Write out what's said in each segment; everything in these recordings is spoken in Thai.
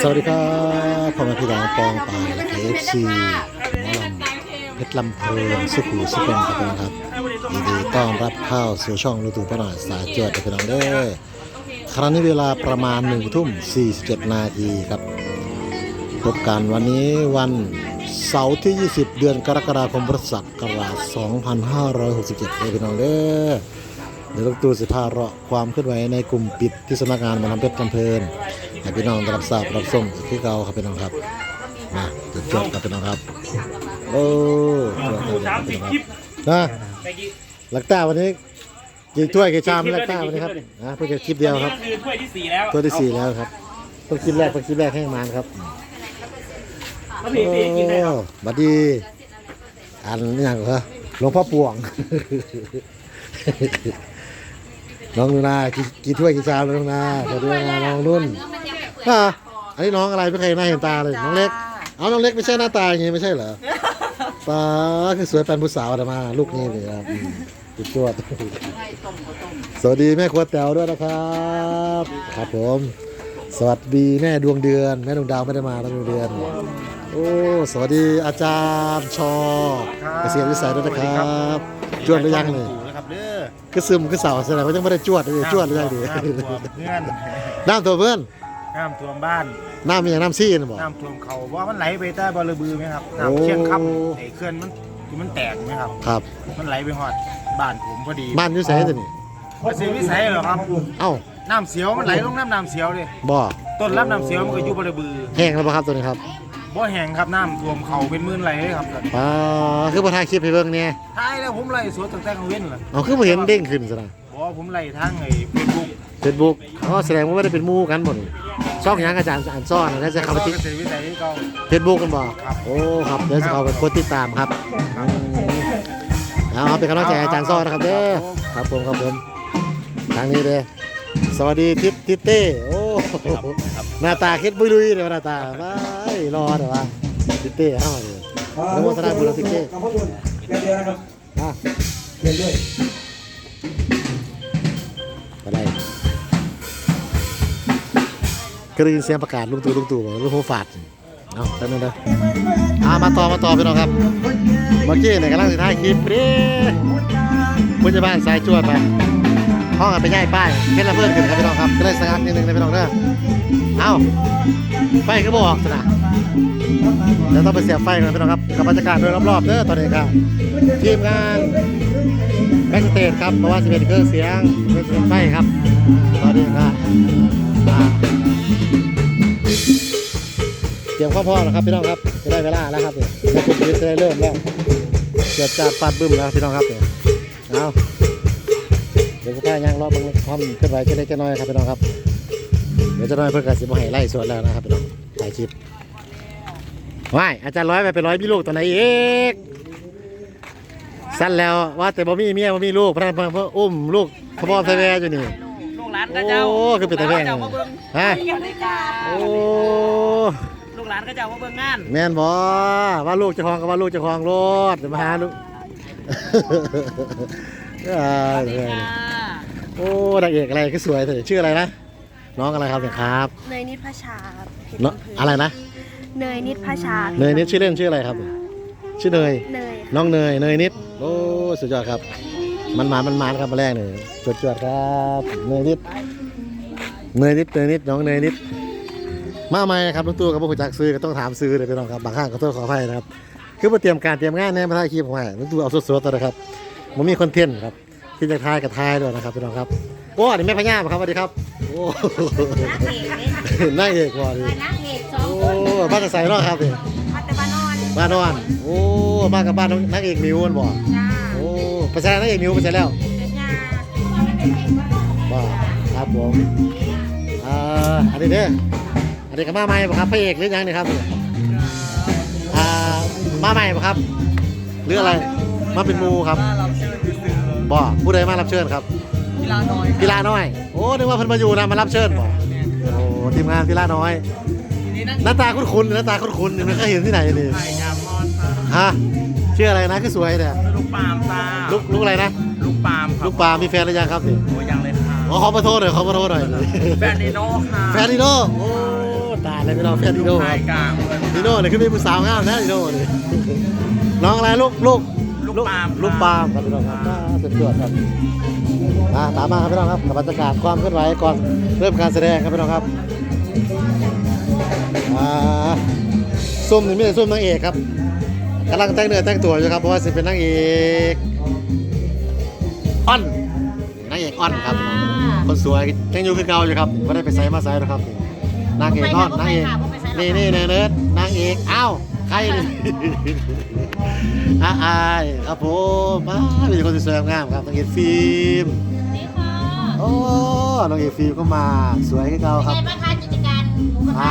สวัสดีครับพ่อแม่พี่น้องปองปายและเอฟซีหมอลำเพชรลำเพลินสุขุสุขนครับพี่น้องครับยินดีต้อนรับเข้าสู่ช่องลูตูป้าหน่อยสายจวดพี่น้องเด้อครั้งนี้เวลาประมาณหนึ่งทุ่ม47นาทีครับพบกันวันนี้วันเสาร์ที่ 20 เดือนกรกฎาคมพุทธศักราช2567เลยพี่น้องเด้อ เดี๋ยวลูกตูสิพาเราะความเคลื่อนไหวในกลุ่มปิดที่สำนักงานมาลำเพชรลำเพลินให้พี่น้องรับทราบรับชมอีกที่เก่าครับพี่น้องครับมาจุดจบครับพี่น้องครับ โอ้จวดครับสามสิบคลิปนะไปกี่ลักตาวันนี้กี่ถ้วยกี่ชามลักตาวันนี้ครับนะเพิ่งจะคลิปเดียวครับคือถ้วยที่สี่แล้วถ้วยที่สี่แล้วครับเพิ่งคลิปแรกเพิ่งคลิปแรกให้มานครับเอาพี่พี่กินครับโอ้บัดดีอันนี้อย่างเหรอหลวงพ่อปวง น้องนุนากี่กี่ถ้วยกี่ชามแล้วน้องนาสวัสดีนะน้องนุ่นอะอันนี้น้องอะไรไม่เคยหน้าเห็นตาเลยน้องเล็กเอาน้องเล็กไม่ใช่หน้าตาอย่างงี้ไม่ใช่เหรอตาคือสวยแฟนผู้สาวแต่มา ลูกนี่เลยครับอืมจุดจวด สวัสดีแม่ครัวแต๋วด้วยนะครับ ครับผม สวัสดีแม่ดวงเดือน แม่ดวงดาวไม่ได้มาแม่ดวงเดือน โอ้สวัสดีอาจารย์ชอเกษตรวิสัยด้วยนะครับจวดหรือยังเลยนะ ครับเด้อก็ซึมก็เสาแสดงว่ายังไม่ได้จวดเลยจวดหรือยังดีน้ำท่วมเพื่อนน้ำตัวเพื่อนน้ำท่วมบ้านน้ำมีอย่างน้ำซี่นะบอกน้ำท่วมเขาว่ามันไหลไปใต้บริบือไหมครับโอ้น้ำเชียงคำไอ้เขื่อนมันที่มันแตกไหมครับครับ มันไหลไปหอดบ้านผมพอดีบ้านอยุ่ใส่ตัวนี่เกษตรวิสัยเหรอครับเอ้าน้ำเสียวมันไหลลงน้ำน้ำเสียวเลยบ่ต้นรับน้ำเสียวมันก็อยู่บริบือแห้งแล้วป่ะครับตัวนี้ครับ บ่แห้งครับน้ำท่วมเขาเป็นหมื่นไหลเลยครับอ่าคือมาถ่ายคลิปให้เบิ่งเนี่ยท้ายแล้วผมไล่สวนตั้งแต่กลางเว้นเลยเอาคือมาเห็นเด้งขึ้นซะนะบอกว่าผมไล่ทางไอ้เฟซบุ๊กเฟซบุ๊กอ๋อแสดงว่าไม่ได้เป็นหมู่กันหมดนี่ช่องหยังอาจารย์อ่านซ่อนนะจะเข้าไปเกที่ษตรวิสัยที่เขาเฟซบุ๊กกันบ่ครับโอ้ครับเดี๋ยวจะเข้าไปกดติดตามครับอืมเอาเป็นกำลังใจให้อาจารย์ซ่อนนะครับเด้อครับผมครับผมทางนี้เลยสวัสดีทิศทิศเต้โอ้ หน้าตาคิดบุยลุยเดี๋ยวหน้าตาไม่รอเดี๋ยวว่าทิศเต้เข้ามาเลยแล้ววัฒนบุญทิศเต้กับพ่อบุญเรียนเรียนนะครับอะเรียนด้วยไปได้ก็ได้ยินเสียงประกาศลุงตู่ลุงตู่บอกลุงโฮฟาดเอาแป๊บนึงนะอ่ามาต่อมาต่อพี่น้องครับเมื่อกี้เนี่ยกำลังสิถ่ายคลิปเด้พุทธบ้านสายจวดไป ห้องกันไปย่ายป้ายเพชรละเพื่อนขึ้นครับพี่น้องครับก็ได้สักอันิดนึงนะพี่น้องเด้อเอาไฟก็บอกสินะเดี๋ยวต้องไปเสียบไฟกันพี่น้องครับกับบรรยากาศโดยรอบๆเด้อตอนนี้ครับทีมงานแบ็กสเตจครับเพราะว่าจะเป็นเครื่องเสียงเครื่องเสียงไฟครับตอนนี้ก็อ่าเตรียมความพร้อมนะครับพี่น้องครับจะได้เวลาแล้วครับเนี่ยในกลุ่มนี้จะได้เริ่มแล้วเกิดจากปาดบึ้มแล้วพี่น้องครับเนี่ยเอา เดี๋ยวก็พาย่างรอบบางความเคลื่อนไหวจะได้จะน้อยครับพี่น้องครับ เดี๋ยวจะน้อยเพื่อนกันสิบ่ให้ไล่สวนแล้วนะครับพี่น้องถ่ายคลิปว้ายอาจารย์ร้อยไปเป็นร้อยมีลูกตัวไหนอีกสั้นแล้วว่าแต่บ่มีเมียบ่มีลูกเพราะนั้นเพิ่นอุ้มลูกขบอมไทยแวร์อยู่นี่ ลูกหลานก็เจ้าโอ้คือเป็นตาแพงเจ้ามาเบิ่งฮะ บรรยากาศโอ้ลูกหลานก็เจ้ามาเบิ่งงานแม่นบ่ว่าลูกเจะคลองก็ว่าลูกเจะคลองรถจะมาหาลูก อ่าสวัสดีค่ะโอ้นางเอกอะไรคือสวยแต่ชื่ออะไรนะ น้องอะไรครับเนี่ยครับ เนยนิดพระชาเพชรเนาะลำพูอะไรนะ เนยนิดพระชาเนยนิดชื่อเล่นชื่ออะไรครับ ชื่อเนย เนยน้องเนย เนยนิด โอ้ สุดยอดครับ มันมามันมาครับมาแรกเลยจวดจวดๆครับ เนยนิด เนยนิด เนยนิด น้องเนยนิด มาใหม่ครับลุงตู่กับพวกจักซื้อก็ต้องถามซื้อเลยพี่น้องครับ บางครั้งก็ต้องขออภัยนะครับ คือมาเตรียมการเตรียมงานแน่มาถ่ายคลิปของผมลุงตู่เอาสดๆตัวนะครับ มันมีคอนเทนต์ครับที่จะทายกับทายด้วยนะครับพี่น้องครับโอ้อันนี้แม่พญาครับสวัสดีครับโอ้นางเอกว่ะดินักเอกสองโอ้บ้านจะใส่รอดครับดิมาแต่บ้านนอนบ้านนอนโอ้มากับบ้านนักเอกมิวมันบ่จ้าโอ้ไปใส่นักเอกมิวไปใส่แล้วเป็นยาบ่ครับผมอ่าอันนี้เด้ออันนี้ก็มาใหม่บ่ครับพระเอกหรือยังนี่ครับอ่ามาใหม่บ่ครับหรืออะไรมาเป็นหมูครับ บ่ผู้ใดมารับเชิญครับกีฬาน้อยกีฬาน้อย โอ้นึกว่าเพิ่นมาอยู่นะมารับเชิญบ่โอ้ทีมงานกีฬาน้อยนี่นั่นหน้าตาคุ้นๆหน้าตาคุ้นๆนี่มันเคยเห็นที่ไหนนี่ไข่ยามอนค่ะฮะชื่ออะไรนะคือสวยเนี่ยลูกปาล์มตาลูกลูกอะไรนะลูกปาล์มครัลูบกปลามีแฟนหรือยังครับนี่โอ้ยังเลยค่ะอ๋อขอมาโทษหน่อยขอมาโทษหน่อยแฟนนีโน่ค่ะแฟนนี่โน่โอ้ตายเลยพี่น้องแฟนดิโน่คชารัยบกลางดิโน่เนี่ยคือมีผู้สาวงามนะดิโน่นี่น้องอะไรลูกลูก ลูกปาล์มลูกปาล์มครับพี่น้องครับน่าสุดยอดครับอ่าตามมาครับพี่น้องครับกับบรรยากาศความเคลื่อนไหวก่อนเริ่มการแสดงครับพี่น้องครับอ่าซุ่มนี่ไม่ใช่ซุ่มนางเอกครับกำลังแต่งเนื้อแต่งตัวอยู่ครับเพราะว่าสิเป็นนางเอกอ้อนนางเอกอ้อนครับพี่น้องคนสวยยังอยู่คือเก่าอยู่ครับไม่ได้ไปใส่มาใส่หรอกครับนางเอกอ้อนนางเอกนี่นี่เนิร์ดนางเอกอ้าว ใครนี่อาอายครับผมมามีคนสวยๆงามครับน้องเอกฟิล์มนี่ค่ะโอ้น้องเอกฟิล์มก็มาสวยขึ้นเก่าครับไงบ้างคะกิจการหมูกระอ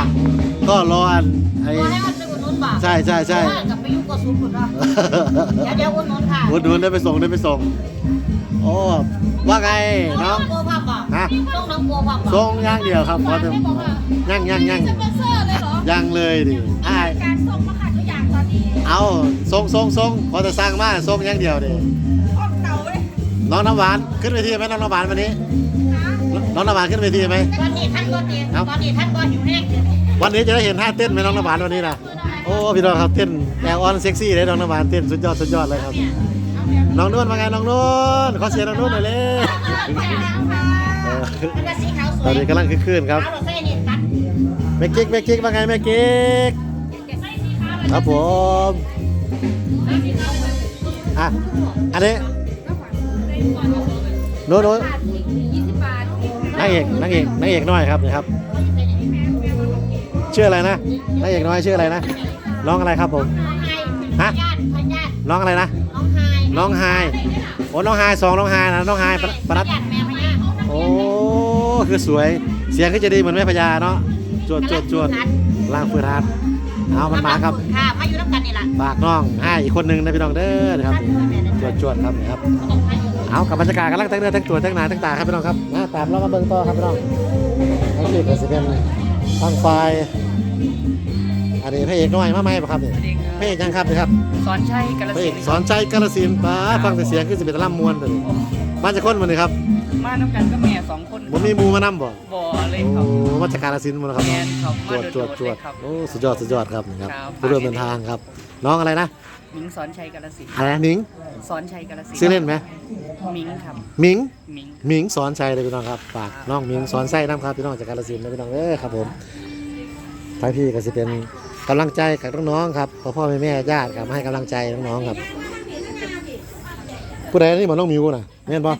ะทะก็รออันไอ้ตัวให้มันไปอุดหนุนบ่ใช่ใช่ใช่เพราะว่ากับไปยุ่งกับซุปคุณเนาะเดี๋ยวเดี๋ยวอุดหนุนค่ะอุดหนุนได้ไปส่งได้ไปส่งโอ้ว่าไงน้น้อองงโกพับบ่ฮะ ต้องน้องโกพับบ่ส่งอย่างเดียวครับเพราะจะย่างย่างย่างสปอนเซอร์เลยเหรอ ย่างเลยดิอ้ายการส่งมาขาด ทุกอย่างตอนนี้เอาส่งส่งส่งพอจะสร้างมาส่งอย่างเดียวดิออกเตาเลยน้องน้ำหวานขึ้นเวทีไหมน้องน้ำหวานวันนี้ น้องน้ำหวานขึ้นเวทีไหมตอนนี้ท่านก็ตีครับตอนนี้ท่านก็หิวแห้งเลยวันนี้จะได้เห็นท่าเต้นไหมน้องน้ำหวานวันนี้นะโอ้พี่น้องครับเต้นแอลออนเซ็กซี่เลยน้องน้ำหวานเต้นสุดยอดสุดยอดเลยครับน้องนุ่นมาไงน้องนุ่นขอเสียงน้องนุ่นหน่อยเลยเออมันจะสีขาวสตวอนยนี้กำลังคึกคืนครับขาวเราใส่เห็ดตัดแม่กิ๊กแม่กิ๊กมาไงแม่กิ๊กใส่สีขาว ครับผมอะอันนี้โน้ตโน้ตยี่สิบบาทนางเอกนางเอกนางเอกน้อยครับนี่ครับชื่ออะไรนะนางเอกน้อยชื่ออะไรนะน้องอะไรครับผมฮะญาติพญาติน้องอะไรนะน้องไฮน้องไฮโอ้น้องไฮสองน้องไฮนะน้องไฮปะปะนัดญาติแม่พญาติโอ้คือสวยเสียงก็จะดีเหมือนแม่พญาเนาะจวดจวดจวดล่างฟืนฮัด เอามันมาครับค่ะมาอยู่น้ำกันนี่แหละฝากน้องให้อีกคนหนึงนะพี่น้องเด้อนะครับจวดจวดครับนี่ครับ เอากับบรรยากาศกำลังแต่งเนื้อแต่งตัวแต่งหน้าแต่งตาครับพี่น้องครับมาตามเรามาเบิ่งต่อครับพี่น้องทั้งที่ก็สิเป็นทางไฟอันนี้พระเอกน้อยมาไหมบ่ครับนี่พระเอกยังครับนี่ครับ สอนชัยกาลพระเอสิกนธุ์สอนใจกาลสินธุ์ป้าฟังแต่เสียงคือสิเป็นตะล่ำมวนตัวนี้มาจากคนมันนี่ครับ มาน้ำกันก็แม่สองคนบ่มีหมูมานำบ่บ่อเลยโอ้ครับมาจากกาลสินธุ์หมดนะครับแมนครับจมาวดโดจวดดจๆวเลดยครับโอ้สุดยอดสุดยอดครับนี่ครับครับ ผู้ร่วมเดินทางครับ น้องอะไรนะมิงสอนชัยกาลสินธุ์อะไรนะหนิงสอนชัยกาลสินธุ์ชื่อเล่นไหมมิงครับหมิงมิงหมิงสอนชัยเลยพี่น้องครับฝากน้องหมิงสอนไส้น้ำครับพี่น้องจากกาลสินธุ์นะพี่น้องเอ้ยครับผมท้ายพี่ก็จะเป็นกำลังใจกับน้องๆครับพ่อพ่อแม่แม่ญาติครับมาให้กำลังใจน้องๆครับ ผู้ใดนี่บอกน้องมิวนะแม่นบ่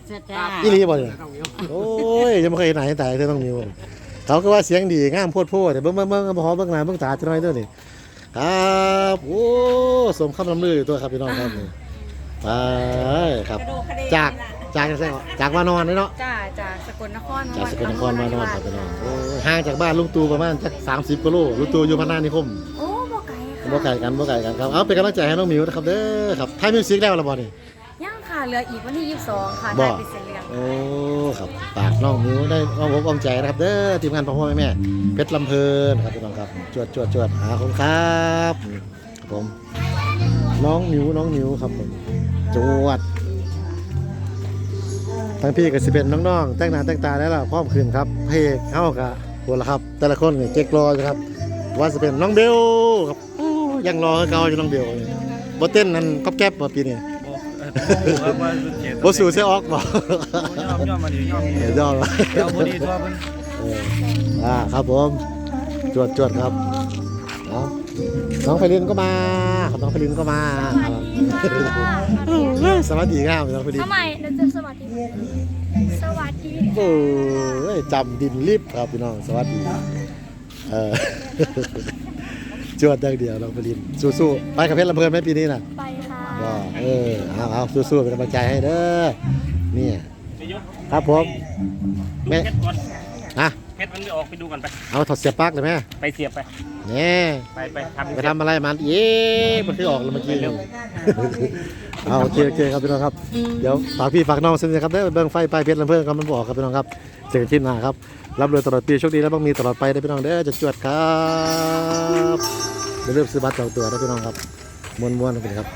อีหลีบ่เนี่ยโอ้ยยังไม่เคยเห็นไหนแต่เธอต้องมิวเขาก็ว่าเสียงดีงามโพดโพดแต่เบิ่งเบิ่งเบิ่งบ่ฮอเบิ่งหน้าเบิ่งตาจังหน่อยเด้อนี่ครับโอ้สมคำลำลืออยู่ตัวครับพี่น้องครับนี่ไปครับ จากจากจากจากมานอนเลยเนาะจ้าจากสกลนครจากสกลนครมานอนครับพี่น้องโอ้ยห่างจากบ้านลุงตู่ประมาณสักสามสิบกิโลลุงตู่อยู่พนานิคมโอ้บ่ไก่ค่ะบ่ไกลกันบ่ไกลกันครับเอาเป็นกำลังใจให้น้องหมิวนะครับเด้อครับไทยมิวสิกแล้วละบ่นี่ย่างค่ะ เหลืออีกวันที่ 22 ค่ะบ่ได้ปิดเสร็จเรียงโอ้ครับฝากน้องหมิวได้อ้อมอกอ้อมใจนะครับเด้อทีมงานพ่อพ่อแม่แม่เพชรลำเพลินครับพี่น้องครับจวดจวดจวดหาของครับครับผมน้องหมิวน้องหมิวครับผมจวดทั้งพี่กับสิเป็นน้องๆแต่งหน้าแต่งตาแล้วล่ะพร้อมขึ้นครับเพกเข้ากับโหละครับ แต่ละคนนี่เจ๊กรออยู่ครับ ว่าจะเป็นน้องเบลครับโอ้ยังรอให้เก่าอยู่น้องเบลนี่บ่เต้นนั่นก๊อบแก๊บบ่ปีนี้ ครับว่าสุดเขตบ่สู่เสียออกบ่ยอมยอมมาดิยอมเดี๋ยวยอดว่ะเดี๋ยวพอดีตัวเพิ่นเอออ่าครับผมจวดจวดครับเอาน้องไฟลินก็มาครับน้องไฟลินก็มาครับสวัสดีครับน้องไฟลินทำไมเราจะสวัสดีสวัสดีโอ้ยจำดินลิฟต์ครับพี่น้องสวัสดีเออจวดอย่างเดียวน้องไฟลินสู้ๆไปกับเพชรลำเพลินไหมปีนี้น่ะไปค่ะ ก็เออเอาเอาสู้ๆเป็นกำลังใจให้เด้อเนี่ยครับผมแม่ฮะเพชรมันไม่ออกไปดูก่อนไป เอาถอดเสียบปลั๊กเลยแม่ไปเสียบไปเนี่ยไปไปทำไปทำอะไรมันเอ๊ะมันคือออกแล้วเมื่อกี้นี่เอาโอเคโอเคครับพี่น้องครับ เดี๋ยวฝากพี่ฝากน้องเส้นนะครับเด้อเบิ่งไฟปลายเพชรลำเพิ่งครับมันบอกครับพี่น้องครับเจอกันที่หน้าครับรับเลยตลอดปีโชคดีและบ้างมีตลอดไปได้อพี่น้องเด้อจะจวดครับอย่าลืมซื้อบัตรจองตัวนะพี่น้องครับมวนๆกันไปครับ